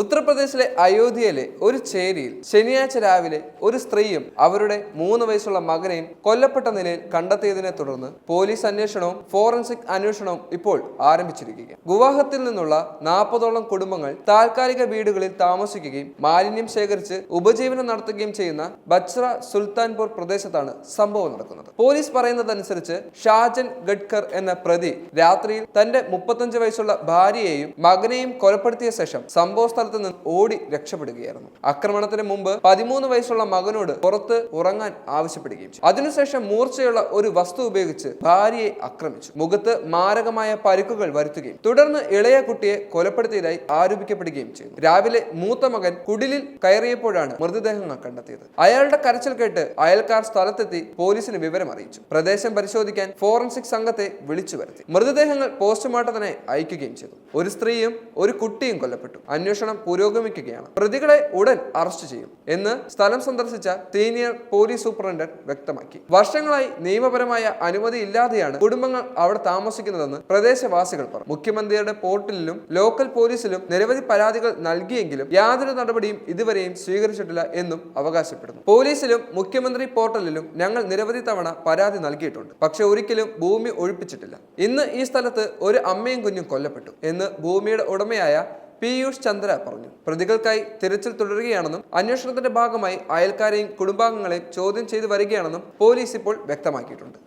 ഉത്തർപ്രദേശിലെ അയോധ്യയിലെ ഒരു ചേരിയിൽ ശനിയാഴ്ച രാവിലെ ഒരു സ്ത്രീയും അവരുടെ മൂന്ന് വയസ്സുള്ള മകനെയും കൊല്ലപ്പെട്ട നിലയിൽ കണ്ടെത്തിയതിനെ തുടർന്ന് പോലീസ് അന്വേഷണവും ഫോറൻസിക് അന്വേഷണവും ഇപ്പോൾ ആരംഭിച്ചിരിക്കുകയാണ്. ഗുവാഹത്തിൽ നിന്നുള്ള നാൽപ്പതോളം കുടുംബങ്ങൾ താൽക്കാലിക വീടുകളിൽ താമസിക്കുകയും മാലിന്യം ശേഖരിച്ച് ഉപജീവനം നടത്തുകയും ചെയ്യുന്ന ബച്ര സുൽത്താൻപൂർ പ്രദേശത്താണ് സംഭവം നടക്കുന്നത്. പോലീസ് പറയുന്നതനുസരിച്ച് ഷാജൻ ഗഡ്കർ എന്ന പ്രതി രാത്രിയിൽ തന്റെ മുപ്പത്തഞ്ച് വയസ്സുള്ള ഭാര്യയെയും മകനെയും കൊലപ്പെടുത്തിയ ശേഷം സംഭവ സ്ഥലത്ത് നിന്ന് ഓടി രക്ഷപ്പെടുകയായിരുന്നു. ആക്രമണത്തിന് മുമ്പ് പതിമൂന്ന് വയസ്സുള്ള മകനോട് പുറത്ത് ഉറങ്ങാൻ ആവശ്യപ്പെടുകയും ചെയ്തു. അതിനുശേഷം മൂർച്ചയുള്ള ഒരു വസ്തു ഉപയോഗിച്ച് ഭാര്യയെ ആക്രമിച്ചു. മുഖത്ത് മാരകമായ പരുക്കുകൾ വരുത്തുകയും തുടർന്ന് ഇളയ കുട്ടിയെ കൊലപ്പെടുത്തിയതായി ആരോപിക്കപ്പെടുകയും ചെയ്തു. രാവിലെ മൂത്ത മകൻ കുടിലിൽ കയറിയപ്പോഴാണ് മൃതദേഹങ്ങൾ കണ്ടെത്തിയത്. അയാളുടെ കരച്ചിൽ കേട്ട് അയൽക്കാർ സ്ഥലത്തെത്തി പോലീസിന് വിവരം അറിയിച്ചു. പ്രദേശം പരിശോധിക്കാൻ ഫോറൻസിക് സംഘത്തെ വിളിച്ചു വരുത്തി. മൃതദേഹങ്ങൾ പോസ്റ്റ്മോർട്ടത്തിനെ അയക്കുകയും ചെയ്തു. ഒരു സ്ത്രീയും ഒരു കുട്ടിയും കൊല്ലപ്പെട്ടു. അന്വേഷണം പുരോഗമിക്കുകയാണ്. പ്രതികളെ ഉടൻ അറസ്റ്റ് ചെയ്യും എന്ന് സ്ഥലം സന്ദർശിച്ച സീനിയർ പോലീസ് സൂപ്രണ്ട് വ്യക്തമാക്കി. വർഷങ്ങളായി നിയമപരമായ അനുമതി ഇല്ലാതെയാണ് കുടുംബങ്ങൾ അവിടെ താമസിക്കുന്നതെന്ന് പ്രദേശവാസികൾ പറഞ്ഞു. മുഖ്യമന്ത്രിയുടെ പോർട്ടലിലും ലോക്കൽ പോലീസിലും നിരവധി പരാതികൾ നൽകിയെങ്കിലും യാതൊരു നടപടിയും ഇതുവരെയും സ്വീകരിച്ചിട്ടില്ല എന്നും അവകാശപ്പെടുന്നു. പോലീസിലും മുഖ്യമന്ത്രി പോർട്ടലിലും ഞങ്ങൾ നിരവധി തവണ പരാതി നൽകിയിട്ടുണ്ട്. പക്ഷെ ഒരിക്കലും ഭൂമി ഒഴിപ്പിച്ചിട്ടില്ല. ഇന്ന് ഈ സ്ഥലത്ത് ഒരു അമ്മയും കുഞ്ഞും കൊല്ലപ്പെട്ടു എന്ന് ഭൂമിയുടെ ഉടമയായ പീയൂഷ് ചന്ദ്ര പറഞ്ഞു. പ്രതികൾക്കായി തിരച്ചിൽ തുടരുകയാണെന്നും അന്വേഷണത്തിന്റെ ഭാഗമായി അയൽക്കാരെയും കുടുംബാംഗങ്ങളെയും ചോദ്യം ചെയ്തു വരികയാണെന്നും പോലീസ് ഇപ്പോൾ വ്യക്തമാക്കിയിട്ടുണ്ട്.